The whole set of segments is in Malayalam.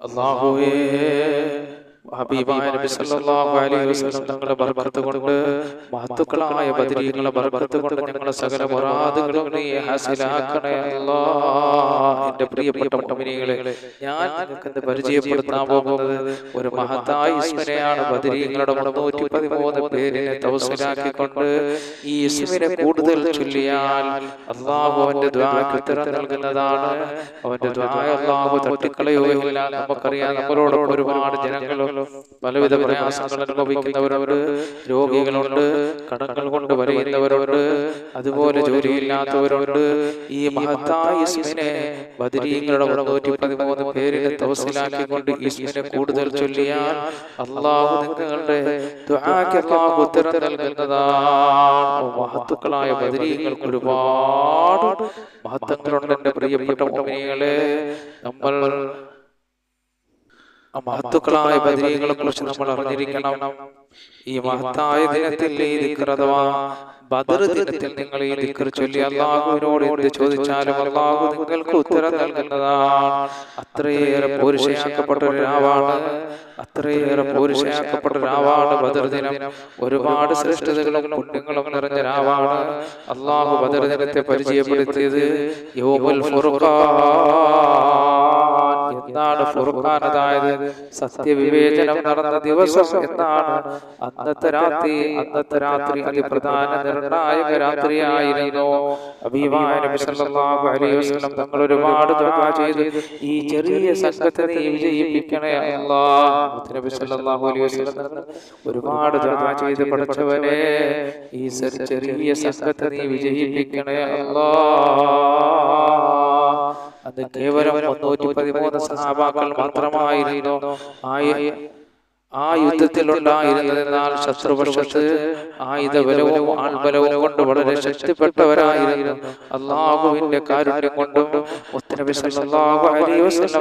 അള്ളാഹുവേ ഹബീബായ തങ്ങളുടെ കൊണ്ട് മഹത്തുക്കളായ കൊണ്ട് ഞങ്ങളെ സകല മുറാദുകളും നീ ഹാസിലാക്കണേ അല്ലാഹ് എന്റെ പ്രിയപ്പെട്ട ഞാൻ പരിചയപ്പെടുത്താൻ പോകുന്നത്? ഒരു മഹത്തായ ഇസ്മിനെയാണ് ബദരീങ്ങളുടെ മുന്നൂറ്റി പതിമൂന്ന് പേരിനെ ഈ ഇസ്മിനെ കൂടുതൽ ചൊല്ലിയാൽ അള്ളാഹു ദ്വാക്ക് ഉത്തരം നൽകുന്നതാണ് അവന്റെ ദ്വായ അള്ളാഹു തട്ടിക്കളയുകയില്ല. നമുക്കറിയാം നമ്മളോടൊപ്പം ഒരുപാട് ജനങ്ങൾ പലവിധ പ്രയാസങ്ങൾ അനുഭവിക്കുന്നവരുണ്ട് രോഗികളുണ്ട് കടങ്ങൾ കൊണ്ട് വരയുന്നവരുണ്ട് അതുപോലെ ജോലിയില്ലാത്തവരുണ്ട്. ഈ മഹത്തായ ഇസ്മിനെ ബദരീങ്ങളുടെ മുന്നൂറ്റി പതിമൂന്ന് പേരിനെ തവസിലാക്കിക്കൊണ്ട് ഇസ്മിനെ കൂടുതൽ ചൊല്ലിയാൽ അള്ളാഹു നിങ്ങളുടെ ദുആക്ക് ഉത്തരം നൽകുന്നതാണ്. മഹത്തുക്കളായ ബദരീങ്ങൾക്ക് ഒരുപാട് മഹത്വങ്ങളുണ്ട് എന്റെ പ്രിയപ്പെട്ട മുഅ്മിനീങ്ങളെ നമ്മൾ മഹത്തുക്കളായ ബദരീകളെ കുറിച്ച് നമ്മൾ അറിഞ്ഞിരിക്കണം. ഈ മഹത്തായ ദിനത്തിൽ ഈ ദിക്കർ അഥവാ ബദർ ദിനത്തിൽ നിങ്ങൾ ഈ ദിക്കർ ചൊല്ലി അള്ളാഹുവിനോട് എന്ത് ചോദിച്ചാലും അള്ളാഹു നിങ്ങൾക്ക് ഉത്തരം നൽകുന്നതാണ്. അത്രയേറെ പോരുഷയാക്കപ്പെട്ട ഒരു രാവാണ് അത്രയേറെ പോരുഷയാക്കപ്പെട്ട രാവാണ് ബദർ ദിനം. ഒരുപാട് ശ്രേഷ്ഠതകളും കുട്ടികളും നിറഞ്ഞ രാവാണ് അള്ളാഹു ബദർ ദിനത്തെ പരിചയപ്പെടുത്തിയത് യോമുൽ ഫുർഖാൻ. എന്നാണ് ഫുർഖാൻ അതായത് സത്യവിവേചനം നടന്ന ദിവസം എന്നാണ് അന്നത്തെ രാത്രി. അന്നത്തെ രാത്രി അതിപ്രധാന നിർണായക രാത്രിയായിരുന്നു. അഭിമാനം തങ്ങൾ ഒരുപാട് ചെയ്ത്. ഈ ചെറിയ സംഘത്തെ നീ വിജയിപ്പിക്കണേ ഒരുപാട് ചെയ്ത് പഠിച്ചവനെ ഈ ചെറിയ സംഘത്തെ നീ വിജയിപ്പിക്കണേ അല്ലാഹ്. അത് കേവലം മുന്നൂറ്റി പതിമൂന്ന് സഹാബാക്കൾ മാത്രമായിരുന്നു? ആയി ആ യുദ്ധത്തിൽ ഉണ്ടായിരുന്നതിനാൽ ശത്രുപക്ഷത്ത് ആയുധബലവും ആൾബലവും കൊണ്ട് വളരെ ശക്തിപ്പെട്ടവരായിരുന്നു. അള്ളാഹുവിന്റെ കാരുണ്യം കൊണ്ടും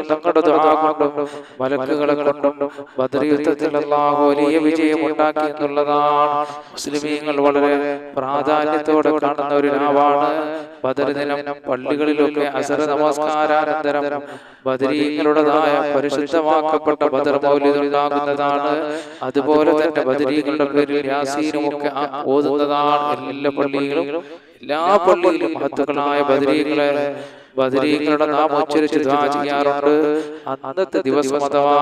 തങ്ങളുടെ കൊണ്ടും മലക്കുകളെ കൊണ്ടും ബദർ യുദ്ധത്തിൽ അള്ളാഹു വലിയ വിജയം ഉണ്ടാക്കി എന്നുള്ളതാണ് മുസ്ലിമീങ്ങൾ വളരെ പ്രാധാന്യത്തോടെ കാണുന്ന ഒരു നാവാണ് ബദർ ദിനം. പള്ളികളിലൊക്കെ അസര നമസ്കാരാനന്തരം ബദരീങ്ങളുടേതായ പരിശുദ്ധമാക്കപ്പെട്ട ബദർ മൗലിദ് ഉണ്ടാകുന്നതാണ് അതുപോലെ തന്നെ ബദരീകളുടെ പേരിൽ യാസീനും ഒക്കെ ഓതുന്നതാണ് എല്ലാ പള്ളികളും എല്ലാ പള്ളിയിലും മഹത്തുക്കളായ ബദരീകളെ ബദരീങ്ങളുടെ നാം ഉച്ചരിച്ച് ദ്വാ ചെയ്യാറുണ്ട്. അന്നത്തെ ദിവസം അഥവാ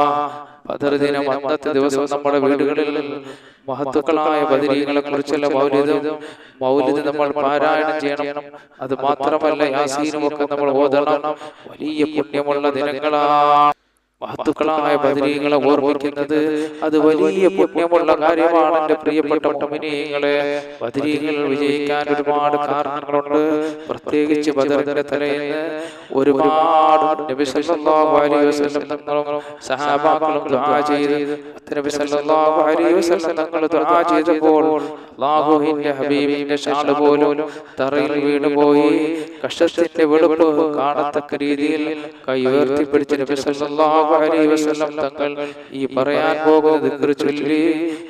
ബദർ ദിനം അന്നത്തെ ദിവസം നമ്മുടെ വീടുകളിൽ മഹത്തുക്കളായ ബദരീകളെ കുറിച്ചുള്ള മൗലിദും മൗലിദ് നമ്മൾ പാരായണം ചെയ്യണം. അത് മാത്രമല്ല യാസീനും ഒക്കെ നമ്മൾ ഓതണം. വലിയ പുണ്യമുള്ള ദിനങ്ങളാണ്. മഹത്തുക്കളായ ബദരീങ്ങളെ ഓർമ്മിക്കുന്നത് അത് വലിയ പുണ്യമുള്ള കാര്യമാണ് എന്റെ പ്രിയപ്പെട്ട മുമിനിയങ്ങളെ ബദരീകൾ വിജയിക്കാൻ ഒരുപാട് കാരണങ്ങളുണ്ട്. പ്രത്യേകിച്ച് ബദറിന്റെ തലേന്ന് ഒരുപാട് നബി സല്ലല്ലാഹു അലൈഹി വസല്ലം തങ്ങളും സഹാബാക്കളും ദുആ ചെയ്ത് നബി സല്ലല്ലാഹു അലൈഹി വസല്ലം തങ്ങൾ ദുആ ചെയ്തപ്പോൾ അല്ലാഹുവിന്റെ ഹബീബിന്റെ ഷാൾ പോലും തറയിൽ വീണുപോയി കഷ്ടത്തിന്റെ വെളുപ്പ് കാണത്തക്ക രീതിയിൽ കൈ ഉയർത്തിപ്പിടിച്ച് നബി സല്ലല്ലാഹു അലൈഹി വസല്ലം തങ്ങൾ ഈ പറയാൻ പോകുന്നത് ദിക്ർ ചൊല്ലി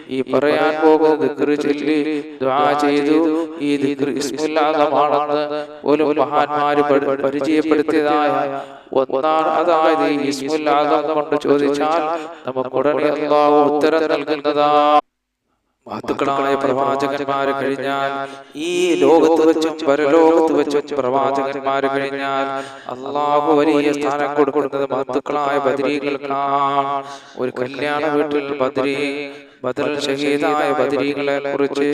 ഈ പറയാൻ പോകുന്നത് ദിക്ർ ചൊല്ലി ദുആ ചെയ്തു. ഈ ദിക്ർ ഇസ്മുല്ലാഹമാണെന്ന് പോലും മഹാന്മാര് പഠി- പരിചയപ്പെടുത്തിയതായ ഒന്നാണ്. അതായത് ഈ ഇസ്മുല്ലാഹം കൊണ്ട് ചോദിച്ചാൽ നമുക്ക് ഉടനെ ഉത്തരം നൽകുന്നതാണ് മഹത്തുക്കളായ പ്രവാചകന്മാര് കഴിഞ്ഞാൽ ഈ ലോകത്ത് വെച്ചും പരലോകത്ത് വെച്ചും പ്രവാചകന്മാര് കഴിഞ്ഞാൽ അള്ളാഹു വലിയ സ്ഥാനം കൊടുക്കുന്നത് മഹത്തുക്കളായ ബദരീകൾക്കാണ് ഒരു കല്യാണ വീട്ടിൽ ബദരി ബദൽ ഷഹീദായ ബദരീകളെ കുറിച്ച്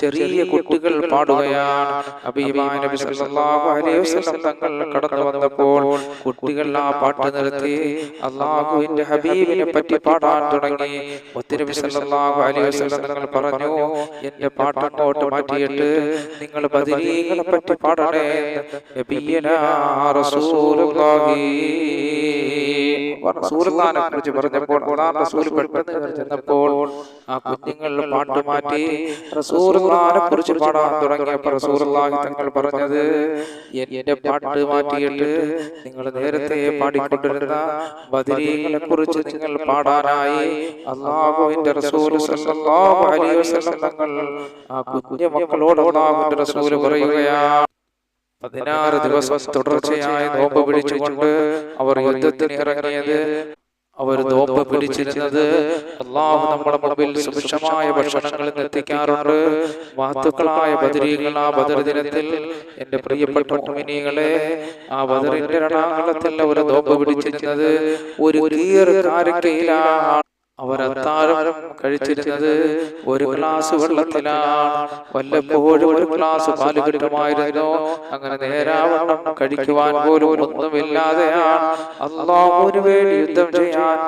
ചെറിയ കുട്ടികൾ പാടുകയാണ്. അബീബായ നബി സല്ലല്ലാഹു അലൈഹി വസല്ലം തങ്ങൾ കടന്നു വന്നപ്പോൾ കുട്ടികൾ ആ പാട്ട് നിർത്തി അള്ളാഹുവിന്റെ ഹബീബിനെ പറ്റി പാടാൻ തുടങ്ങി. മുത്തനബി സല്ലല്ലാഹു അലൈഹി വസല്ലം തങ്ങൾ പറഞ്ഞു എന്റെ പാട്ട് അങ്ങോട്ട് മാറ്റിയിട്ട് നിങ്ങൾ ബദരീകളെ പറ്റി പാടണേ. നബിയനാ റസൂലുള്ളാഹി. റസൂലുള്ളാഹിനെ കുറിച്ച് പറഞ്ഞപ്പോൾ റസൂൽ പെട്ടെന്ന് ചെന്നപ്പോൾ ആ കുഞ്ഞുങ്ങൾ പാട്ട് മാറ്റി റസൂലുള്ളാഹിനെ കുറിച്ച് പാടാൻ തുടങ്ങിയപ്പോൾ റസൂലുള്ളാഹി തങ്ങൾ പറഞ്ഞത് എന്റെ പാട്ട് മാറ്റിയിട്ട് നിങ്ങൾ നേരത്തെ പാടിക്കൊണ്ടിരുന്ന ബദരീകളെ കുറിച്ച് നിങ്ങൾ പാടാനായി അള്ളാഹുവിന്റെ റസൂൽ തങ്ങൾ ആ കുഞ്ഞു മക്കളോട് അള്ളാഹുവിന്റെ റസൂൽ പറയുകയാണ് പതിനാറ് ദിവസം തുടർച്ചയായി നോമ്പ് പിടിച്ചുകൊണ്ട് അവർ യുദ്ധത്തിന് ഇറങ്ങിയത് അവർ നോമ്പ് പിടിച്ചിരുന്നത് അള്ളാഹു നമ്മുടെ മുമ്പിൽ സുഭിക്ഷമായ ഭക്ഷണങ്ങളിൽ എത്തിക്കാറുണ്ട്. വാത്തുക്കളായ ബദരീകൾ ആ ബദർ ദിനത്തിൽ എന്റെ പ്രിയപ്പെട്ട മുമിനികളെ ആ ബദറിന്റെ രണാകളത്തിൽ ഒരു നോമ്പ് പിടിച്ചിരുന്നത് ഒരു കീർ കാരക്കയിലാണ്. അവർ അത്താഴം കഴിച്ചിരുന്നത് ഒരു ഗ്ലാസ് വെള്ളത്തിലാണ്. വല്ലപ്പോഴും ഒരു ഗ്ലാസ് പാൽ കിട്ടുമായിരുന്നു? അങ്ങനെ നേരാവണ്ണം കഴിക്കുവാൻ പോലും ഒന്നുമില്ലാതെയാണ് അള്ളാഹുവിന് വേണ്ടി യുദ്ധം ചെയ്യാൻ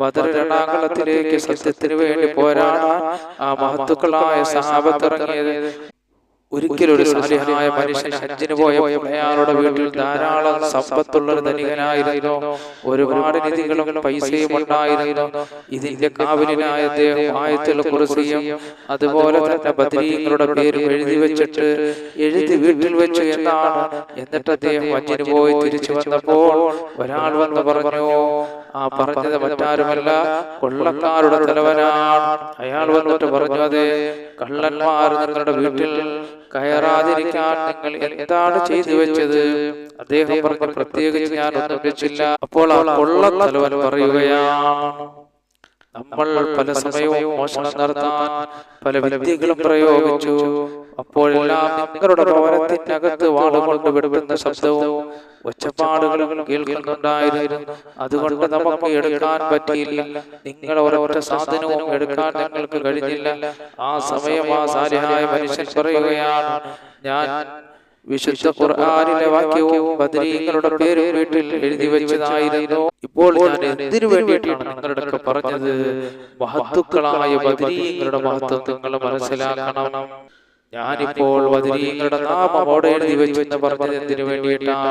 ബദർ രണാകുളത്തിലേക്ക് സത്യത്തിന് വേണ്ടി പോരാടാൻ ആ മഹത്തുക്കളായ സഹാബത്തിറങ്ങിയത് ഒരിക്കലും ഒരു സാലിഹായ മനുഷ്യൻ ഹജ്ജിന് പോയപ്പോൾ അയാളുടെ വീട്ടിൽ ധാരാളം സമ്പത്തുള്ള ഒരു ധനികനായിരുന്നു. ഒരുപാട് നിധികളും പൈസയും ഉണ്ടായിരുന്നു. ഇതിന്റെ കാവലിനായ അദ്ദേഹം ആയത്തുള്ള അതുപോലെ തന്നെ ബദരീങ്ങളുടെ പേര് എഴുതി വെച്ചിട്ട് എഴുതി വീട്ടിൽ വെച്ച് എന്നാണ് എന്നിട്ട് അദ്ദേഹം ഹജ്ജിന് പോയി തിരിച്ചു വന്നപ്പോൾ ഒരാൾ വന്ന് പറഞ്ഞു ആ പറഞ്ഞത് മറ്റാരുമല്ല കൊള്ളക്കാരുടെ തലവനാണ്. അയാൾ വന്നിട്ട് പറഞ്ഞു അതെ കള്ളന്മാർ നിങ്ങളുടെ വീട്ടിൽ കയറാതിരിക്കാൻ നിങ്ങൾ എന്താണ് ചെയ്തു വെച്ചത്? അദ്ദേഹം പറഞ്ഞു പ്രത്യേകിച്ച് ഞാൻ ഒന്നും വെച്ചില്ല. അപ്പോൾ ആ കൊള്ളത്തലവൻ പറയുകയാണ് നമ്മൾ പല സമയവും മോഷണം നടത്താൻ പല വിദ്യകളും പ്രയോഗിച്ചു. അപ്പോഴെല്ലാം നിങ്ങളുടെ ഭവനത്തിനകത്ത് വാളുകൊണ്ട് വിടുവിടുന്ന ശബ്ദവും ഒച്ചപ്പാടുകളും കേൾക്കുന്നുണ്ടായിരുന്നു. അതുകൊണ്ട് നമുക്ക് എടുക്കാൻ പറ്റിയില്ല. നിങ്ങൾ ഒരൊറ്റ സാധനവും എടുക്കാൻ ഞങ്ങൾക്ക് കഴിഞ്ഞില്ല. ആ സമയം ആ സാരിഹായ മനുഷ്യൻ പറയുകയാണ് ഞാൻ വിശുദ്ധ ഖുർആാനിലെ വാക്യവും ബദരീങ്ങളുടെ പേരും വീട്ടിൽ എഴുതി വെച്ചതായിരുന്നു. ഇപ്പോൾ ഞാൻ എന്തിനു വേണ്ടിയിട്ടാണ് നിങ്ങളുടെ പറഞ്ഞത്? മഹത്തുക്കളായ ബദരീങ്ങളുടെ മഹത്വം നിങ്ങൾ മനസ്സിലാക്കണം. ഞാനിപ്പോൾ ബദരീങ്ങളുടെ നാമോടെ എഴുതി വെച്ചെന്ന് പറഞ്ഞത് എന്തിനു വേണ്ടിയിട്ടാണ്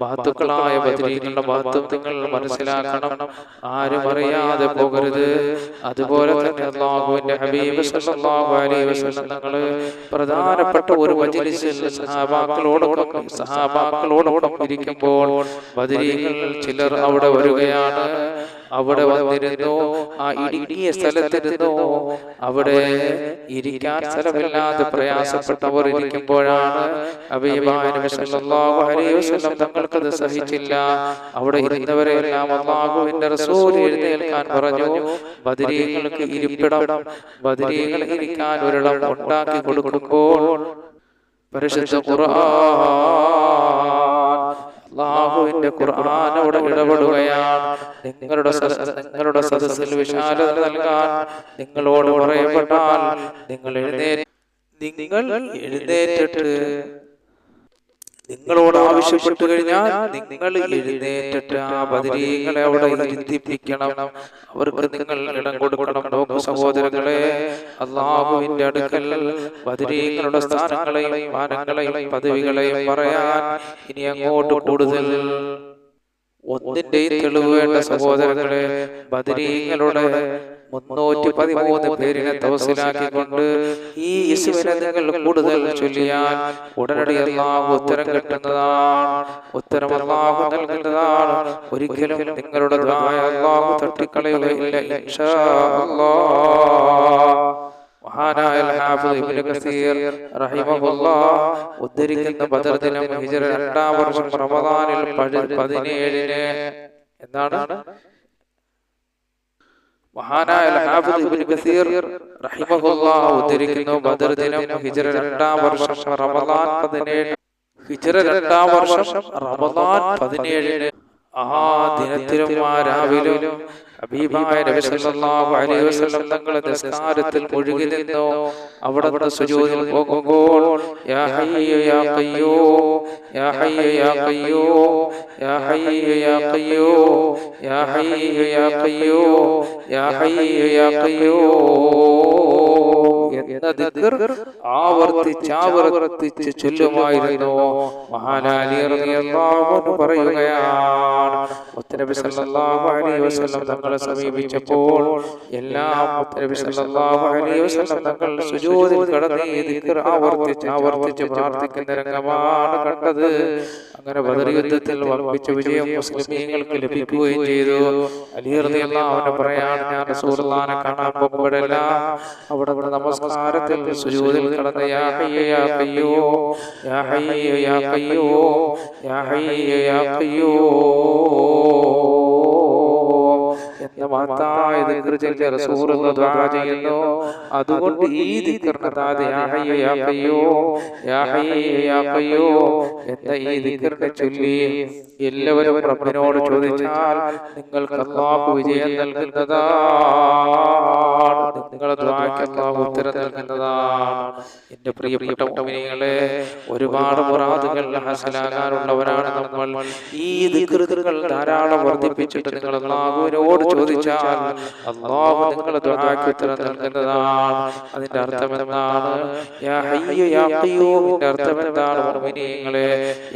മഹത്തുക്കളായ വദരീങ്ങളുടെ മഹത്വം നിങ്ങൾ മനസ്സിലാക്കണം. ആരും അറിയാതെ പോകരുത്. അതുപോലെ തന്നെ അള്ളാഹുവിന്റെ ഹബീബ് സല്ലല്ലാഹു അലൈഹി വസല്ലം തങ്ങൾ പ്രധാനപ്പെട്ട ഒരു മജ്ലിസിൽ സഹാബാക്കളോടൊപ്പം സഹാബാക്കളോടൊപ്പം ഇരിക്കുമ്പോൾ വദരീങ്ങൾ ചിലർ അവിടെ വരികയാണ്. അവിടെ വന്നിരുന്നോ? ആ ഇടുങ്ങിയ സ്ഥലത്തിരുന്നു? അവിടെ ഇരിക്കാൻ സ്ഥലമില്ലാതെ പ്രയാസപ്പെട്ടവർ ഇരിക്കുമ്പോഴാണ് തങ്ങൾക്കത് സഹിച്ചില്ല. അവിടെ ഇരുന്നവരെല്ലാം അള്ളാഹുവിന്റെ റസൂൽ എഴുന്നേൽക്കാൻ പറഞ്ഞു. ബദരീങ്ങൾക്ക് ഇരിപ്പിടം ബദരീകൾ ഇരിക്കാൻ ഒരിടം ഉണ്ടാക്കി കൊടുക്കുമ്പോൾ പരിശുദ്ധ ഖുർആൻ അള്ളാഹുവിന്റെ ഖുർആാനോട് ഇടപെടുകയാണ്. നിങ്ങളുടെ നിങ്ങളുടെ സദസ്സിൽ വിശാലത നൽകാൻ നിങ്ങളോട് പറയപ്പെട്ടാൽ നിങ്ങൾ എഴുന്നേറ്റ് നിങ്ങൾ എഴുന്നേറ്റിട്ട് നിങ്ങളോട് ആവശ്യപ്പെട്ടു കഴിഞ്ഞാൽ നിങ്ങൾ എഴുന്നേറ്റിട്ട് ആ ബദരീകളെ അവിടെ ഇരുത്തിപ്പിക്കണം അവർക്ക് നിങ്ങൾ ഇടം കൊടുക്കണം. ലോക സഹോദരങ്ങളെ അള്ളാഹുവിന്റെ അടുക്കൽ ബദരീങ്ങളുടെ സ്ഥാനങ്ങളെയും മാനങ്ങളെയും പദവികളെയും പറയാൻ ഇനി അങ്ങോട്ട് കൂടുതൽ ഒന്നിന്റെയും തെളിവ് വേണ്ട സഹോദരങ്ങളെ ബദരീങ്ങളുടെ മുന്നൂറ്റി പതിമൂന്ന് പേരിനെ തവസിലാക്കിക്കൊണ്ട് ഈ യേശുവിനെ നിങ്ങൾ കൂടുതൽ ചൊല്ലിയാൽ ഉടനടി അള്ളാഹു ഉത്തരം കിട്ടുന്നതാണ്. ഉത്തരം അള്ളാഹു നൽകുന്നതാണ്. ഒരിക്കലും നിങ്ങളുടെ അള്ളാഹു തട്ടിക്കളയുകയില്ല ഇൻഷാ ഇബ്നു കസീർ ബദർ ഹിജ്റ വർഷം റമദാനിൽ പഴ- പതിനേഴിന് എന്താണ്? മഹാനായ ഉദ്ധരിക്കുന്നു ബദർ ദിനം ഹിജ്റ രണ്ടാം വർഷം റമദാൻ പതിനേഴ് ഹിജ്റ രണ്ടാം വർഷം റമദാൻ പതിനേഴിന് ആ ദിനത്തിലും ആ രാവിലും ഹബീബായ നബി സല്ലല്ലാഹു അലൈഹി വസല്ലം തങ്ങളുടെ നിസ്കാരത്തിൽ മുഴുകി നിന്നു അവിടത്തെ സുജൂദിൽ പോകുമ്പോൾ യാ ഹയ്യ യാ ഖയ്യൂം യാ ഹയ്യ യാ ഖയ്യൂം യാ ഹയ്യ യാ ഖയ്യൂം യാ ഹയ്യ യാ ഖയ്യൂം യാ ഹയ്യ യാ ഖയ്യൂം. എന്ന ദിക്കർ ആവർത്തിച്ച് ആവർത്തിച്ച് ചൊല്ലുമായിരുന്നു. മഹാനാലി പറയുകയാണ്. മുത്തനബി സല്ലല്ലാഹു അലൈഹി വസല്ലം തങ്ങളെ സമീപിച്ചപ്പോൾ എല്ലാം മുത്തനബി സല്ലല്ലാഹു അലൈഹി വസല്ലം തങ്ങൾ സുജൂദിൽ കിടന്ന് ഈ ദിക്ർ ആവർത്തിച്ച് ആവർത്തിച്ച് പ്രാർത്ഥിക്കുന്ന രംഗമാണ് കണ്ടത്. അങ്ങനെ ബദർ യുദ്ധത്തിൽ വമ്പിച്ച വിജയം മുസ്ലിമീങ്ങൾക്ക് ലഭിക്കുകയും ചെയ്തു. അലി റളിയല്ലാഹു അൻഹു പറയാണ് ഞാൻ റസൂലുള്ളാഹിനെ കാണാൻ പോകുമ്പോഴെല്ലാം അവിടെ നിന്ന് നമസ്കാരത്തിൽ സുജൂദിൽ കടന്ന യാ ഹയ്യ യാ ഖയ്യൂം യാ ഹയ്യ യാ ഖയ്യൂം യാ ഹയ്യ യാ ഖയ്യൂം എന്ന മഹത്തായ ദിക്ർ ചൊല്ലി റസൂലുള്ള ദുആ ചെയ്യുന്നു. അതുകൊണ്ട് ഈ ദിക്റിന് അതായത് യാ ഹയ്യു യാ ഖയ്യൂം യാ ഹയ്യു യാ ഖയ്യൂം ഈ ദിക്റിനെ ചൊല്ലി എല്ലാവരും റബ്ബിനോട് ചോദിച്ചാൽ നിങ്ങൾക്ക് അല്ലാഹു വിജയം നൽകുന്നതാണ്. നിങ്ങളെ ദുആക്ക് അല്ലാഹു ഉത്തരം നൽകുന്നതാണ്. എന്റെ പ്രിയപ്പെട്ട മുഅ്മിനീങ്ങളെ ഒരുപാട് മുറാദുകൾ ഹാസിലാകാനുള്ളവരാണ് നമ്മൾ. ഈ ദിക്റുകൾ ധാരാളം വർദ്ധിപ്പിച്ചിട്ട് നിങ്ങൾ അല്ലാഹുവിനോട് ചോദിച്ചാൽ അള്ളാഹു നിങ്ങളെ ദുആക്ക് ഉത്തരം നൽകുന്നതാണ്. അതിന്റെ അർത്ഥം എന്താണ്? യാ ഹയ്യ യാ ഖയ്യൂം ഖയ്യൂമിന്റെ അർത്ഥം എന്താണ് മുഅ്മിനീങ്ങളെ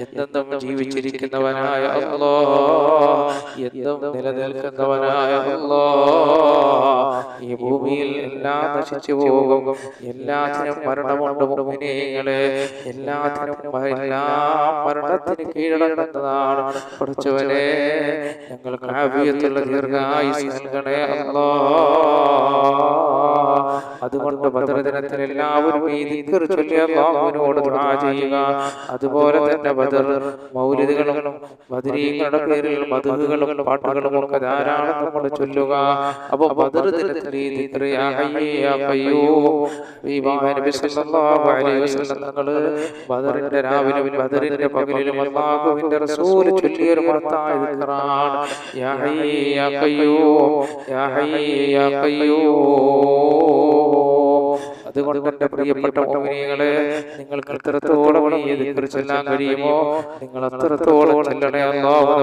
എന്നെന്നും ജീവിച്ചിരിക്കുന്നവനായ അല്ലാഹ് എന്നും നിലനിൽക്കുന്നവനായ അല്ലാഹ് ഈ ഭൂമിയിൽ എല്ലാം നശിച്ചു പോകും. എല്ലാത്തിനും മരണമുണ്ട് മുഅ്മിനീങ്ങളെ എല്ലാത്തിനും എല്ലാം മരണത്തിന് കീഴടങ്ങുന്നതാണ്. പഠിച്ചവരെ ഞങ്ങൾക്ക് ആവിയത്തുള്ള ദീർഘായുസ് നൽകണേ അല്ലാഹ് അതുകൊണ്ട് ബദർദിനത്തിൽ എല്ലാവരും ഈ ദിക്ർ ചൊല്ലി അല്ലാഹുവിനോട് ദുആ ചെയ്യുക. അതുപോലെ തന്നെ ബദർ മൗലിദുകളും ബദരീങ്ങളുടെ പേരിൽ മധുകളും പാട്ടുകളും ഒക്കെ ധാരാളം നമ്മൾ ചൊല്ലുക. അപ്പൊ ബദർ ദിനത്തിൽ ഈ ദിക്ർ യാ ഹയ്യ യാ ഖയ്യൂം ഈ നബി സല്ലല്ലാഹു അലൈഹി വസല്ലം തങ്ങൾ ബദറിന്റെ രാവിലെ ബദറിന്റെ പകലിലും അല്ലാഹുവിന്റെ റസൂൽ ചൊല്ലിയ ഒരു മഹത്തായ ദിക്കറാണ്. യാ ഹയ്യ യാ ഖയ്യൂം യാ. ഹയ്യ യാ ഖയ്യൂം അതുകൊണ്ട് എന്റെ പ്രിയപ്പെട്ട മോമിനികളെ നിങ്ങൾക്ക് എത്രത്തോളം ദിക്ർ കഴിയുമോ നിങ്ങൾ അത്രത്തോളം ചെല്ലണേ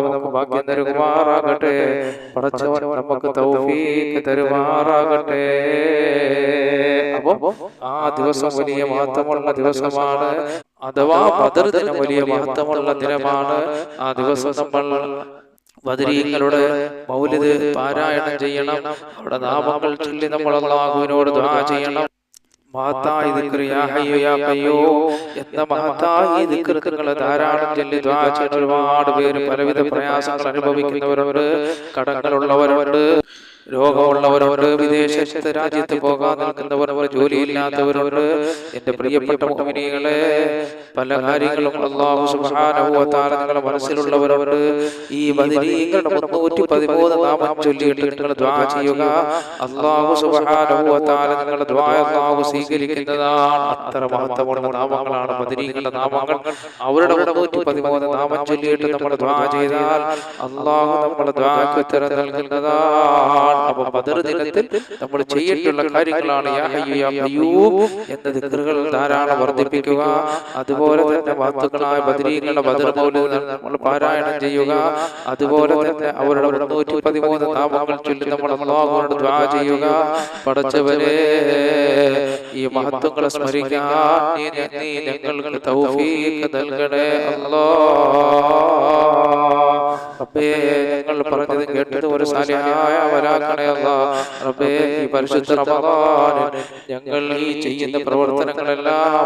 നമുക്ക് ഭാഗ്യം തരുമാറാകട്ടെ. പടച്ചവൻ നമുക്ക് തൗഫീഖ് തരുമാറാകട്ടെ. അപ്പൊ ആ ദിവസം വലിയ മഹത്വമുള്ള ദിവസമാണ്. അഥവാ ബദർ ദിനം വലിയ മഹത്വമുള്ള ദിനമാണ്. ആ ദിവസം നമ്മൾ ബദരീങ്ങളുടെ മൗലിദ് പാരായണം ചെയ്യണം. അവിടെ നാമങ്ങൾ ചൊല്ലി നമ്മൾ അള്ളാഹുവിനോട് ദുആ ചെയ്യണം. മഹത്തായ എന്ന മഹത്തായ നിങ്ങൾ ധാരാളം ചൊല്ലി ഒരുപാട് പേര് പലവിധ പ്രയാസങ്ങൾ അനുഭവിക്കുന്നവരുണ്ട്. കടങ്ങളുള്ളവരുണ്ട്. രോഗമുള്ളവരുണ്ട് വിദേശ രാജ്യത്ത് പോകാൻ നിൽക്കുന്നവർ ജോലിയില്ലാത്തവരുണ്ട്. എന്റെ പ്രിയപ്പെട്ട മുഅ്മിനീകളെ പല കാര്യങ്ങളും വ തആല നിങ്ങളുടെ മനസ്സിലുള്ളവരുണ്ട്. ഈ ബദിരീങ്ങളുടെ മുന്നൂറ്റി പതിമൂന്ന് നാമം ചൊല്ലിയിട്ട് നിങ്ങൾ ദ്വാ ചെയ്യുക. വ തആല നിങ്ങളുടെ ദ്വാ അല്ലാഹു സ്വീകരിക്കുന്നതാണ്. അത്ര മഹത്വമുള്ള നാമങ്ങളാണ് ബദിരീങ്ങളുടെ നാമങ്ങൾ. അവരുടെ മുന്നൂറ്റി പതിമൂന്ന് നാമം ചൊല്ലിയിട്ട് നമ്മൾ ദ്വാ ചെയ്താൽ അല്ലാഹു നമ്മുടെ ദ്വാക്ക് ഉത്തരം നൽകുന്നതാണ്. അപ്പൊ ബദർ ദിനത്തിൽ നമ്മൾ ചെയ്തിട്ടുള്ള കാര്യങ്ങളാണ് എന്ന ദിക്റുകൾ ധാരാളം വർദ്ധിപ്പിക്കുക അതുപോലെ തന്നെ വാത്തുക്കളായ ബദരീങ്ങളുടെ ബദർ മൗലിദ് നമ്മൾ പാരായണം ചെയ്യുക അതുപോലെ തന്നെ അവരുടെ മുന്നൂറ്റി പതിമൂന്ന് നാമങ്ങൾ ചൊല്ലി നമ്മൾ അള്ളാഹുവിനോട് ദ്വാ ചെയ്യുക. പടച്ചവരെ ഈ മഹത്വങ്ങളെ സ്മരിക്കാൻ നീ ഞങ്ങൾക്ക് തൗഫീഖ് നൽകണേ അല്ലാഹ് റബ്ബേ ഞങ്ങൾ പറഞ്ഞത് കേട്ടത് ഒരു സാലിഹായ വരാക്കണേ അല്ലാ റബ്ബേ ഈ പരിശുദ്ധ റമദാനിൽ ഞങ്ങൾ ഈ ചെയ്യുന്ന പ്രവർത്തനങ്ങളെല്ലാം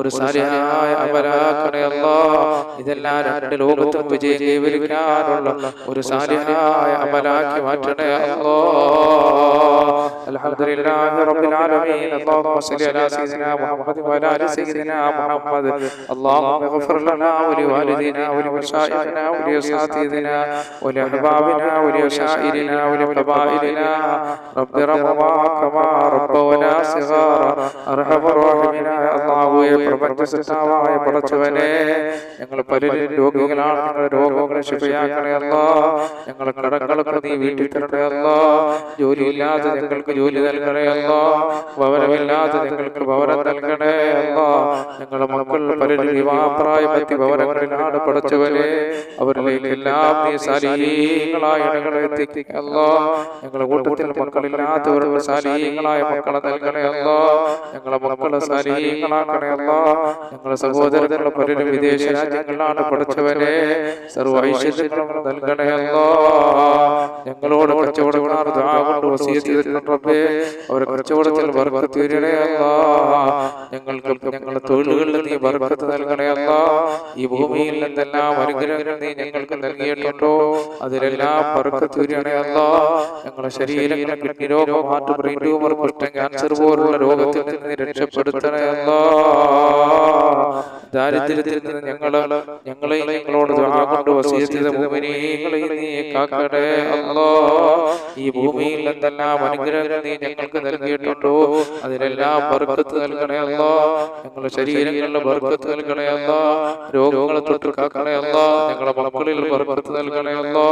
ഒരു സാലിഹായ അമലാക്കണേ അല്ലാ ഇതെല്ലാം രണ്ട് ലോകത്തും വിജയം കൈവരിക്കാനുള്ള ഒരു സാലിഹായ അമലാക്കി മാറ്റണേ അല്ലാ الحمد لله رب العالمين اللهم صل على سيدنا محمد وعلى ال سيدنا محمد اللهم اغفر لنا ولوالدينا ولمشايخنا ولأساتذتنا ولأحبابنا ولأشائرنا ولقبائلنا رب ربما كما ربونا صغارا أرحم الراحمين അള്ളാഹുവെ പ്രപഞ്ച സൃഷ്ടാവായ പടച്ചവനെ ഞങ്ങൾ പലരും രോഗികളാണ് ഞങ്ങളുടെ രോഗങ്ങളെ ശുഭയാക്കണേ അല്ല ഞങ്ങളെ കടങ്ങളൊക്കെ നീ വീട്ടിൽ തരണേ അല്ല ജോലിയില്ലാതെ ഞങ്ങൾക്ക് ജോലി നൽകണേ അല്ല ഭവനമില്ലാതെ ഞങ്ങൾക്ക് ഭവനം നൽകണേ അല്ല ഞങ്ങളുടെ മക്കൾ പലരും വിവാഹപ്രായമെത്തി ഭവനങ്ങളിലാണ് പടച്ചവനെ അവരിലേക്ക് എല്ലാം നീ സാലീങ്ങളായ ഇടങ്ങളെ എത്തിക്കല്ല ഞങ്ങളുടെ കൂട്ടത്തിൽ മക്കളില്ലാത്തവരുടെ സാലീങ്ങളായ മക്കളെ നൽകണേ അല്ല. ഞങ്ങളെ മക്കളെ സാലീങ്ങളാക്കണേ അല്ല. ഞങ്ങളുടെ സഹോദരങ്ങളുടെ പലരും വിദേശ രാജ്യങ്ങളിലാണ് പഠിച്ചവരെ സർവ ഐശ്വര്യങ്ങളും നൽകണേ അല്ല. ഞങ്ങളോട് കച്ചവടങ്ങളാണ് കൊണ്ട് വസീയത്ത് ചെയ്തിട്ടുണ്ട് റബ്ബേ. അവരെ കച്ചവടത്തിൽ ബർക്കത്ത് തരണേ അല്ല. ഞങ്ങൾക്ക് ഞങ്ങളുടെ തൊഴിലുകളിൽ നീ നൽകണേ അല്ല. ഈ ഭൂമിയിൽ എന്തെല്ലാം അനുഗ്രഹങ്ങൾ നീ ഞങ്ങൾക്ക് നൽകിയിട്ടുണ്ടോ. അതിലെല്ലാം ബർക്കത്ത് തരണേ അല്ല. ഞങ്ങളെ ശരീരങ്ങളെ കിഡ്നി രോഗം ഹാർട്ട് ബ്രെയിൻ ട്യൂമർ കുഷ്ഠം ക്യാൻസർ പോലുള്ള രോഗത്തിൽ നിന്ന് രക്ഷപ്പെടുത്തണേ അല്ല. ദാരിദ്ര്യത്തിൽ നിന്ന് ഞങ്ങൾ ഞങ്ങളെ ഞങ്ങളോട് കൊണ്ട് കാക്കണേ അല്ലാ ഈ ഭൂമിയിൽ എന്തെല്ലാം അനുഗ്രഹങ്ങൾ നീ ഞങ്ങൾക്ക് നൽകിയിട്ടുണ്ടോ അതിലെല്ലാം ബർക്കത്ത് നൽകണേ അല്ലാ ഞങ്ങളുടെ ശരീരങ്ങളിൽ ബർക്കത്ത് നൽകണേ അല്ലാ രോഗങ്ങളെ തൊട്ട് കാക്കണേ അല്ലാ ഞങ്ങളുടെ മക്കളിൽ ബർക്കത്ത് നൽകണേ അല്ലാ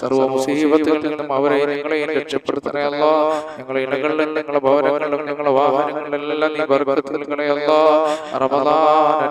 സർവ മുസീബത്തുകളിൽ നിന്നും അവരെ ഞങ്ങളെ രക്ഷപ്പെടുത്തണേ അല്ലാ ഞങ്ങളുടെ ഇടകളിലും ഞങ്ങളുടെ ഭവനങ്ങളിലും ഞങ്ങളുടെ വാഹനങ്ങളിലെല്ലാം നീ ബർക്കത്ത് നൽകണേ അല്ലാ റമദാൻ